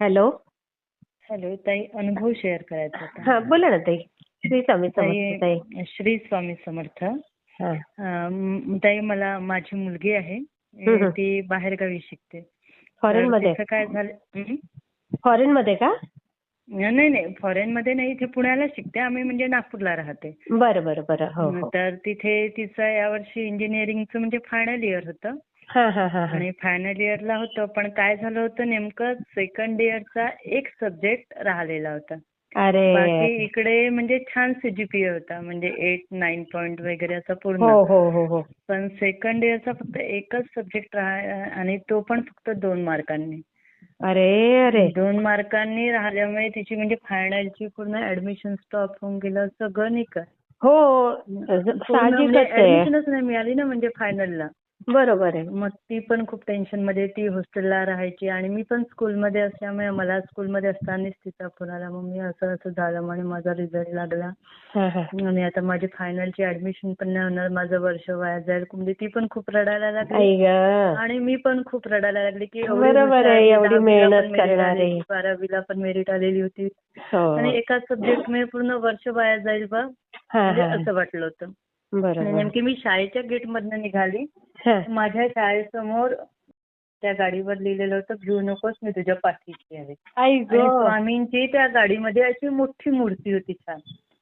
Hello. Hello ताई अनुभव share करायचा होता. हा बोला ना ताई. श्री स्वामी समर्थ ताई. ताई श्री स्वामी समर्थ. हा. अं, ताई मला माझी मुलगी आहे. हम्म, हम्म. ती बाहेरगावी शिकते. फॉरेन तर मध्ये? तिचं काय झालं? हं? फॉरेन मध्ये का? नाही नाही. फॉरेन मध्ये नाही. इथे पुण्याला शिकते. आम्ही म्हणजे नागपूरला राहते. बरं बरं बरं. हो हो. तर तिथे तिचं यावर्षी इंजिनिअरिंगचं म्हणजे फायनल इयर होतं. आणि फायनल इयरला होतं पण काय झालं होतं नेमकं सेकंड इयरचा एक सब्जेक्ट राहिलेला होता. अरे. बाकी इकडे म्हणजे छान सीजीपीए होता म्हणजे एट नाईन पॉईंट वगैरे असं पूर्ण. हो हो हो हो. पण सेकंड इयरचा फक्त एकच सब्जेक्ट राहा आणि तो पण फक्त दोन मार्कांनी अरे अरे. दोन मार्कांनी राहिल्यामुळे तिची म्हणजे फायनलची पूर्ण ऍडमिशन स्टॉप होऊन गेलं सगळं नाही का हो साहजिकच म्हणजे ऍडमिशनच नाही मिळाली ना म्हणजे फायनलला बरोबर आहे. मग ती पण खूप टेन्शनमध्ये ती हॉस्टेलला राहायची आणि मी पण स्कूलमध्ये असल्यामुळे मला स्कूलमध्ये असतानाच तिचा फोन आला. मम्मी असं असं झालं म्हणे माझा रिझल्ट लागला. हा हा आणि आता माझी फायनलची ऍडमिशन पण नाही होणार. माझं वर्ष वाया जाईल. म्हणजे ती पण खूप रडायला लागली. आणि मी पण खूप रडायला लागले की एवढी बारावीला पण मेरिट आलेली होती. हो. आणि एकाच सब्जेक्टमध्ये पूर्ण वर्ष वाया जाईल बा. म्हणजे असं वाटलं होतं. नेमकी मी शाळेच्या गेट मधनं निघाली. माझ्या शाळेसमोर त्या गाडीवर लिहिलेलं होतं भिऊ नकोस मी तुझ्या पाठीशी आहे. आई आणि स्वामींची त्या गाडीमध्ये अशी मोठी मूर्ती होती छान.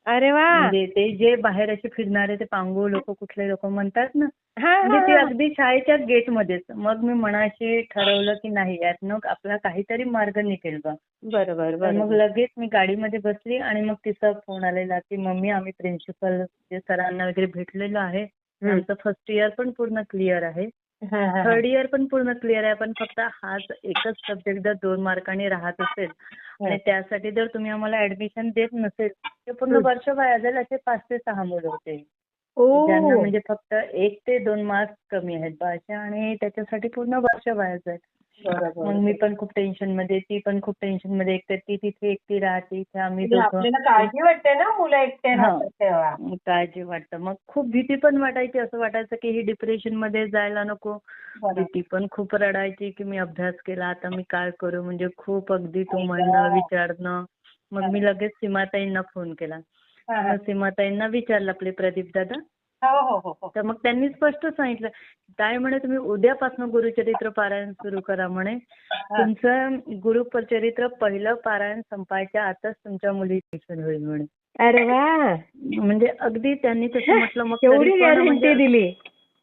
अरे वा. म्हणजे ते जे बाहेर असे फिरणारे ते पांगू लोक कुठले लोक म्हणतात ना म्हणजे ती अगदी शाळेच्या गेट मध्येच मग मी मनाशी ठरवलं की नाही यातनं आपला काहीतरी मार्ग निघेल बा. बरोबर मग लगेच मी गाडीमध्ये बसली आणि मग तिचा फोन आलेला की मम्मी आम्ही प्रिन्सिपल सरांना वगैरे भेटलेलो आहे. आमचं फर्स्ट इयर पण पूर्ण क्लिअर आहे. थर्ड इयर पण पूर्ण क्लिअर आहे. पण फक्त हाच एकच सब्जेक्ट जर दोन मार्कांनी राहत असेल आणि त्यासाठी जर तुम्ही आम्हाला ऍडमिशन देत नसेल तर पूर्ण. वर्ष वाया जाईल असे पाच ते सहा मुलं होते. ज्यांना म्हणजे फक्त एक ते दोन मार्क्स कमी आहेत. असे आणि त्याच्यासाठी पूर्ण वर्ष वाया जाईल मग मी पण खूप टेन्शनमध्ये ती पण खूप टेन्शनमध्ये एक तर ती तिथे एकटी राहते इथे आम्ही म्हणजे आपल्याला काळजी वाटते ना मुलं एकटे. राहतात तेव्हा. काळजी वाटतं. मग खूप भीती पण वाटायची असं वाटायचं की ही डिप्रेशनमध्ये जायला नको. बरोबर. ती पण खूप रडायची की मी अभ्यास केला आता मी काय करू? म्हणजे खूप अगदी तू म्हणणं विचारणं. मग मी लगेच सीमाताईंना फोन केला. मग सीमाताईंना विचारलं आपले प्रदीप दादा हो हो हो तर मग त्यांनी स्पष्ट सांगितलं. काय म्हणे तुम्ही उद्यापासून गुरुचरित्र पारायण सुरू करा म्हणे. तुमचं गुरुचरित्र पहिलं पारायण संपायच्या आताच तुमच्या मुली ट्युशन होईल म्हणे. अरे वा. म्हणजे अगदी त्यांनी तसं म्हटलं मग एवढी म्हणजे दिली.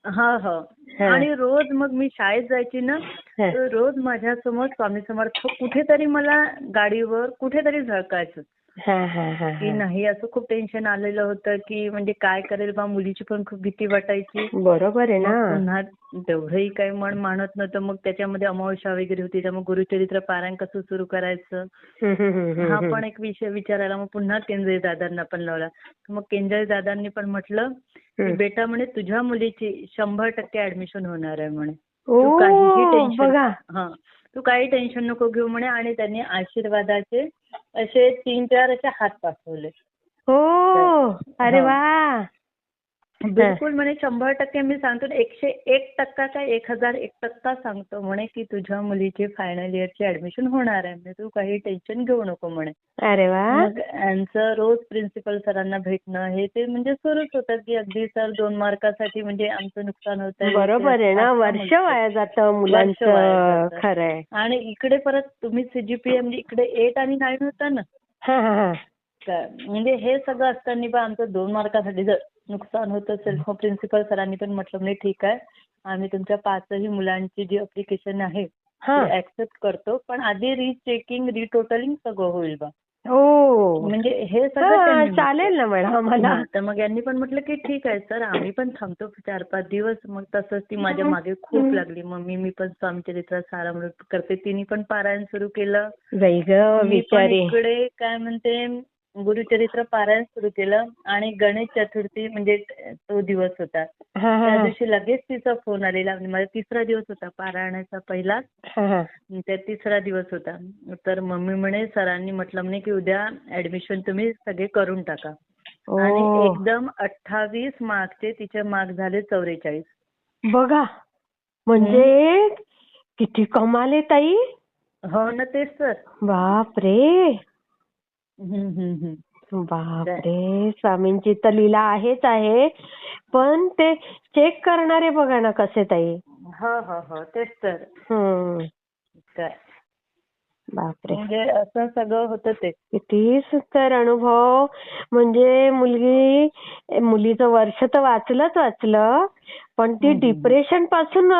हा हा. आणि रोज मग मी शाळेत जायची ना. तर रोज माझ्यासमोर स्वामी समर्थ कुठेतरी मला गाडीवर कुठेतरी झळकायचं. की हा. नाही असं खूप टेन्शन आलेलं होतं की म्हणजे काय करेल बा मुलीची पण खूप भीती वाटायची. बरोबर आहे ना. पुन्हा तेवढंही काही मन मानत नव्हतं. मग त्याच्यामध्ये अमावस्या वगैरे होती. त्यामुळे गुरुचरित्र पारायण कसं सुरू करायचं? हा. पण एक विषय विचारायला मग पुन्हा केंद्रे दादांना पण लावला. मग केंद्रे दादांनी पण म्हटलं की. बेटा म्हणे तुझ्या मुलीची शंभर टक्के ऍडमिशन होणार आहे म्हणे. तू काहीही टेन्शन बघा. हा. तू काही टेन्शन नको घेऊ म्हणे. आणि त्यांनी आशीर्वादाचे असे तीन चार असे हात पाठवले. हो. अरे. वा. बिलकुल म्हणे शंभर टक्के मी सांगतो. एकशे एक टक्का काय एक हजार एक टक्का सांगतो म्हणे की तुझ्या मुलीची फायनल इयरची ऍडमिशन होणार आहे. म्हणजे तू काही टेन्शन घेऊ नको म्हणे. अरे वा. मग यांचं रोज प्रिन्सिपल सरांना भेटणं हे ते म्हणजे सुरूच होतं की अगदी सर दोन मार्कासाठी म्हणजे आमचं नुकसान होत बरोबर आहे ना. वर्ष वाया जातं मुलांचं. खरंय आणि इकडे परत तुम्ही सीजीपीए म्हणजे इकडे एट आणि नाईन होता ना? हा हा हा म्हणजे हे सगळं असताना बा आमचं दोन मार्कासाठी जर नुकसान होत असेल मग प्रिन्सिपल सरांनी पण म्हटलं म्हणजे ठीक आहे. आम्ही तुमच्या पाचही मुलांची जी अप्लिकेशन आहे हा. ती ऍक्सेप्ट करतो. पण आधी रिचेकिंग रिटोटलिंग सगळं होईल बा. ओ म्हणजे हे सगळं हा. चालेल ना मॅडम हा, तर मग यांनी पण म्हटलं की ठीक आहे सर आम्ही पण थांबतो चार पाच दिवस. मग तसंच ती माझ्या मागे खूप लागली. मम्मी मी पण स्वामीचरित्र सारामृत करते. तिने पण पारायण सुरू केलं. मी पण इकडे काय म्हणते गुरुचरित्र पारायण सुरू केलं आणि गणेश चतुर्थी म्हणजे तो दिवस होता. त्या. दिवशी लगेच तिचा फोन आलेला. म्हणजे माझा तिसरा दिवस होता पारायणाचा पहिला. त्या तिसरा दिवस होता. तर मम्मी म्हणे सरांनी म्हटलं म्हणे की उद्या ऍडमिशन तुम्ही सगळे करून टाका. आणि एकदम अठ्ठावीस मार्कचे तिचे मार्क झाले चौवेचाळीस. बघा. म्हणजे किती कमाल ताई. हो ना तेच तर. बाप रे हम्म, हम्म, हम्म. बापरे स्वामींची तर लीला आहेच आहे. पण ते चेक करणारे बघा ना कसे ताई. हो हो हो. तेच तर. काय बापरे. म्हणजे असं सगळं होतं ते. किती सुंदर अनुभव. म्हणजे मुलगी मुलीचं वर्ष तर वाचलंच वाचलं. पण ती. डिप्रेशनपासून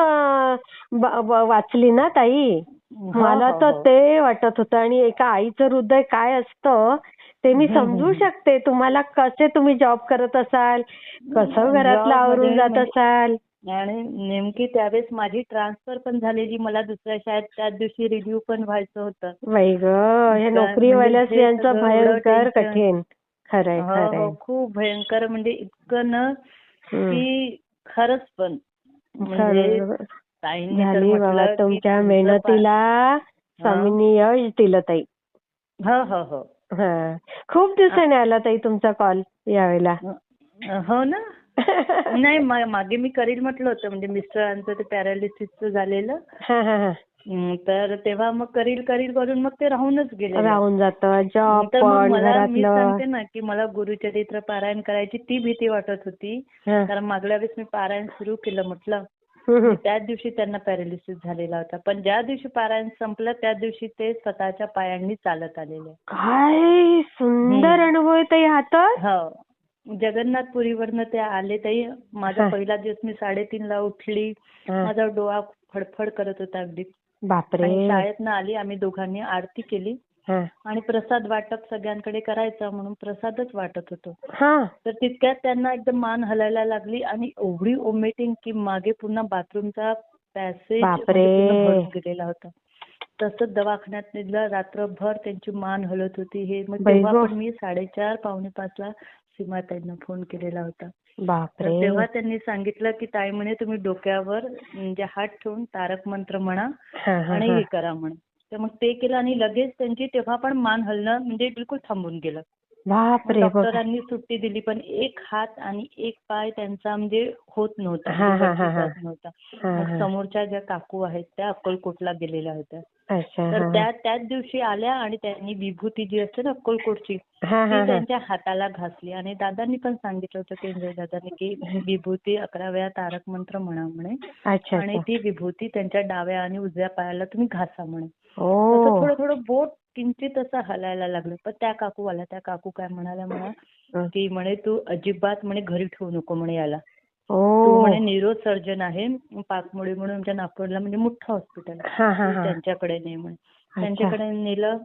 वाचली ना ताई. मला हो, तर हो. ते वाटत होतं. आणि एका आईचं हृदय काय असतं ते मी समजू. शकते. तुम्हाला कसे तुम्ही जॉब करत असाल? कसं घरातलं Job आवरून जात म्हणजे- असाल? आणि नेमकी त्यावेळेस माझी ट्रान्सफर पण झालेली. मला दुसऱ्या शाळेत त्याच दिवशी रिव्ह्यू पण व्हायचं होतं. बाई ग हे नोकरीवाल्या म्हणजे हे स्त्रियांचं सगळं एवढं भयंकर. कठीण. खरंय हो खरंय. हो खूप भयंकर. म्हणजे इतकं ना. की खरंच पण. म्हणजे झाली बाबा तुमच्या तुमचं मेहनतीला स्वामींनी यश दिलं ताई. हो हो हो. हा. खूप दिवसाने आला ताई तुमचा कॉल यावेळेला. हो ना? नाही मागे मी करील म्हटलं होतं म्हणजे मिस्टरांचं ते पॅरालिसिसचं झालेलं. हा हा हा. तर तेव्हा मग करील करील करून मग ते राहूनच गेले राहून जातं. जॉब मला मी सांगते ना की मला गुरुचरित्र पारायण करायची ती भीती वाटत होती. कारण मागल्या वेळेस मी पारायण सुरू केलं म्हटलं. त्याच दिवशी त्यांना पॅरालिसिस झालेला होता. पण ज्या दिवशी पारायण संपलं त्या दिवशी ते स्वतःच्या पायांनी चालत आलेले. काय सुंदर. अनुभव ताई हा तर. हो. जगन्नाथपुरीवरनं ते आले ताई. माझा. पहिला दिवस मी साडेतीनला उठली. माझा डोळा फडफड करत होता अगदी. बापरे. शाळेतनं आली. आम्ही दोघांनी आरती केली. हा. आणि प्रसाद वाटप सगळ्यांकडे करायचं म्हणून प्रसादच वाटत होतो. हा. तर तितक्यात त्यांना एकदम मान हलायला लागली आणि एवढी ओमेटिंग की मागे पुन्हा बाथरूमचा पॅसेज बापरे. भरून गेलेला होता. तसंच दवाखान्यात नेलं रात्रभर त्यांची मान हलत होती. हे मग बाई तेव्हा गं. पण मी साडेचार पावणे पाचला सीमाताईंना फोन केलेला होता. तर बापरे. तेव्हा त्यांनी सांगितलं की ताई म्हणे तुम्ही डोक्यावर म्हणजे हात ठेवून तारक मंत्र म्हणा हा हा आणि हा. हे. करा म्हणे. तर मग ते केलं आणि लगेच त्यांची तेव्हा पण मान हलणं म्हणजे बिलकुल थांबून गेलं. डॉक्टरांनी सुट्टी दिली पण एक हात आणि एक पाय त्यांचा म्हणजे होत नव्हता. समोरच्या ज्या काकू आहेत त्या अक्कलकोटला गेलेल्या होत्या. अच्छा तर त्या त्याच दिवशी आल्या आणि त्यांनी विभूती जी असते ना अक्कलकोटची ती त्यांच्या हाताला घासली. आणि दादांनी पण सांगितलं होतं केंद्र दादांनी की विभूती अकरा वेळा तारक मंत्र म्हणा म्हणे. आणि ती विभूती त्यांच्या डाव्या आणि उजव्या पायाला तुम्ही घासा म्हणे. थोडं थोडं बोट किंचित असं हलायला लागलं. पण त्या काकू आल्या त्या काकू काय म्हणाल्या म्हणा. की म्हणे तू अजिबात म्हणे घरी ठेवू नको म्हणे याला. म्हणे न्यूरो सर्जन आहे पाकमुळे म्हणून आमच्या नागपूरला म्हणजे मोठं हॉस्पिटल हा हा हा. त्यांच्याकडे नाही म्हणे. त्यांच्याकडे नेलं.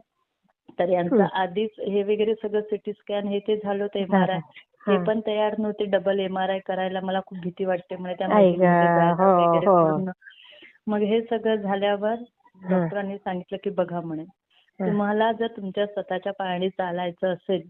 तर यांचं आधीच हे वगैरे सगळं सिटी स्कॅन हे ते झालं होतं एम आर आय हा. ते पण तयार नव्हते. डबल एम आर आय करायला मला खूप भीती वाटते म्हणे. त्या जायला हो, हो. मग हे सगळं झाल्यावर. डॉक्टरांनी सांगितलं की बघा म्हणे तुम्हाला जर तुमच्या स्वतःच्या पायाने चालायचं असेल.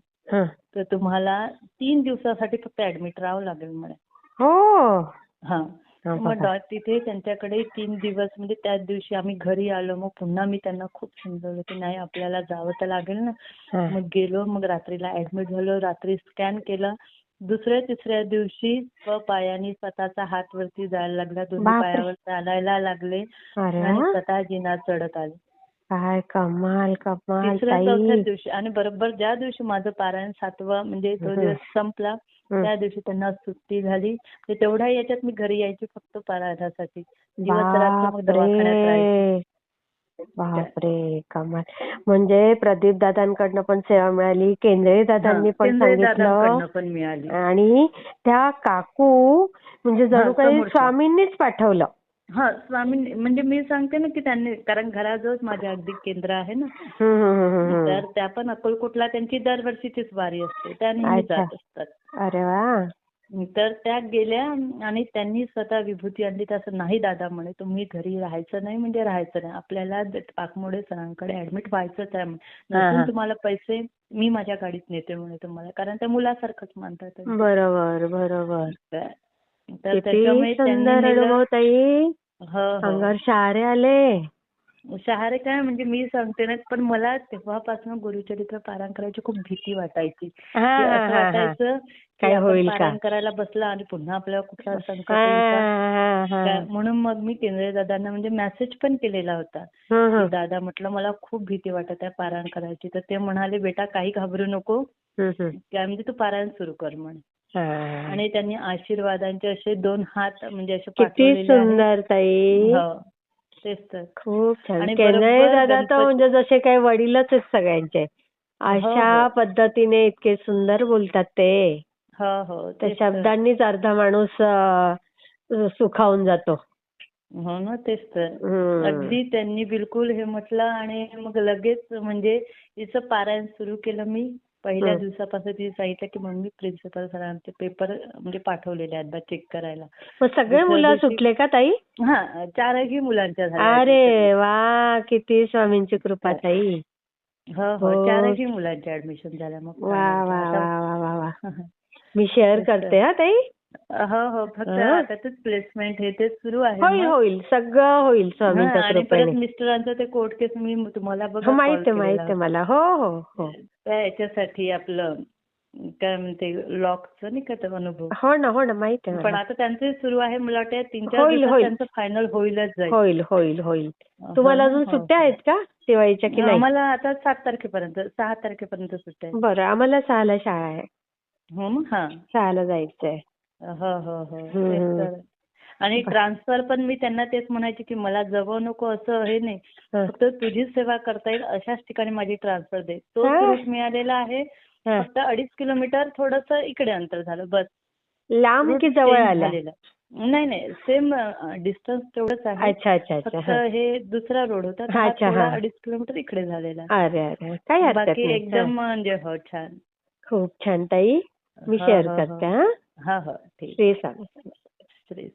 तर तुम्हाला तीन दिवसासाठी फक्त ऍडमिट राहावं लागेल म्हणे. हो. हा. मग तिथे त्यांच्याकडे तीन दिवस म्हणजे त्याच दिवशी आम्ही घरी आलो मग पुन्हा मी त्यांना खूप समजवलं की नाही आपल्याला जावं तर लागेल ना. मग गेलो मग रात्रीला ऍडमिट झालो रात्री स्कॅन केलं. दुसऱ्या तिसऱ्या दिवशी पायाने स्वतःचा हात वरती जायला लागला. दोन्ही. पायावर चालायला लागले आणि स्वतः जिना चढत आले. काय कमाल कमाल तिसऱ्या ताई. दिवशी आणि बरोबर ज्या दिवशी माझं पारायण सातवा म्हणजे तो. दिवस संपला. त्या दिवशी त्यांना सुट्टी झाली. तर तेवढ्या याच्यात मी घरी यायची फक्त पारायणासाठी. दिवस रात्र मग दवाखान्यात राहायची. बापरे! कमाल. म्हणजे प्रदीप दादांकडनं पण सेवा मिळाली केंद्रे दादांनी पण सांगितलं पण मिळाली. आणि त्या काकू म्हणजे जणू हा, काही समोरच्या. स्वामींनीच पाठवलं. हा स्वामी म्हणजे मी सांगते ना की त्यांनी कारण घराजवळच माझे अगदी केंद्र आहे ना. तर त्या पण अक्कलकोटला त्यांची दरवर्षीचीच वारी असते. त्या नेहमी. जात असतात. अरे वा. तर त्या गेल्या आणि त्यांनी स्वतः विभूती आणली. तर असं नाही दादा म्हणे तुम्ही घरी राहायचं नाही म्हणजे राहायचं नाही. आपल्याला पाकमुळे सरांकडे ऍडमिट व्हायचंच आहे म्हणे. नसून तुम्हाला पैसे मी माझ्या गाडीत नेते म्हणे तुम्हाला. कारण त्या मुलासारखंच मानतात. बरोबर बरोबर. किती सुंदर अनुभव ताई हो हो. अंगावर शहारे आले. शहारे काय? म्हणजे मी सांगते ना पण मला तेव्हापासून गुरुचरित्र पारायण करायची खूप भीती वाटायची. की असं. वाटायचं की काय आपण? पारायण करायला बसला आणि पुन्हा आपल्याला कुठला संकट येईल म्हणून मग मी केंद्रे दादांना म्हणजे मेसेज पण केलेला होता. की. दादा म्हटलं मला खूप भीती वाटत आहे पारायण करायची. तर ते म्हणाले बेटा काही घाबरू नको. काय म्हणजे तू पारायण सुरू कर म्हणे. आणि त्यांनी आशीर्वादांचे असे दोन हात म्हणजे असे किती. सुंदर ताई. हो तेच तर. खूप छान. दादा तर म्हणजे जसे काही वडीलच आहेत सगळ्यांचे. अशा हो. पद्धतीने इतके सुंदर बोलतात ते. हो हो त्या. शब्दांनीच अर्धा माणूस सुखावून जातो. हो ना तेच तर. अगदी त्यांनी बिलकुल हे म्हटलं आणि मग लगेच म्हणजे हिचं पारायण सुरू केलं मी. पहिल्या हं. दिवसापासून तिने सांगितलं की मम्मी प्रिन्सिपल सरांचे पेपर म्हणजे पाठवलेले आहेत बा चेक करायला. मग सगळे मुलं सुटले का ताई? हा चारही मुलांच्या झाल्या अरे वा किती स्वामींची कृपा ताई. हो हो. हो. चारही मुलांच्या ऍडमिशन झाल्या मग वा वा वा वा वा मी शेअर करते हा ताई. हो हो फक्त हं. आता तेच प्लेसमेंट हे तेच सुरू आहे होईल. होईल सगळं होईल हा, स्वामींच्या आणि कृपेने मिस्टरांचं ते कोर्ट केस मी तुम्हाला बघा हो माहिती आहे माहिती आहे होता. मला हो हो हो याच्यासाठी आपलं काय म्हणते लॉकचं नाही का तो अनुभव हो ना हो ना माहिती आहे पण आता त्यांचे सुरू आहे मला वाटतं तीन चार दिवसात. त्यांचं फायनल होईलच जाईल होईल होईल होईल तुम्हाला हो, अजून हो. सुट्ट्या आहेत का दिवाळीच्या की नाही आम्हाला आता सात तारखेपर्यंत सहा तारखेपर्यंत सुट्ट्या आहेत. बरं आम्हाला सहाला शाळा आहे हो मग हा सहाला जायचंय हो हो हो. हम्म. तेच तर. आणि ट्रान्सफर पण मी त्यांना तेच म्हणायचे की मला जवळ नको असं हे नाही. हं. फक्त तुझी सेवा करता येईल अशाच ठिकाणी माझी ट्रान्सफर दे. तो हा. रूट मिळालेला आहे. हं. फक्त अडीच किलोमीटर थोडस इकडे अंतर झालं बस. लांब की जवळ. नाही नाही. सेम डिस्टन्स तेवढंच आहे. अच्छा अच्छा अच्छा. फक्त हं. हे दुसरा रोड होता. हा हा. अडीच किलोमीटर इकडे झालेला. बाकी एकदम हं. म्हणजे हो छान. खूप छान ताई. मी हो, शेअर हो, करते हो. हा ठीक श्री स्वामी श्री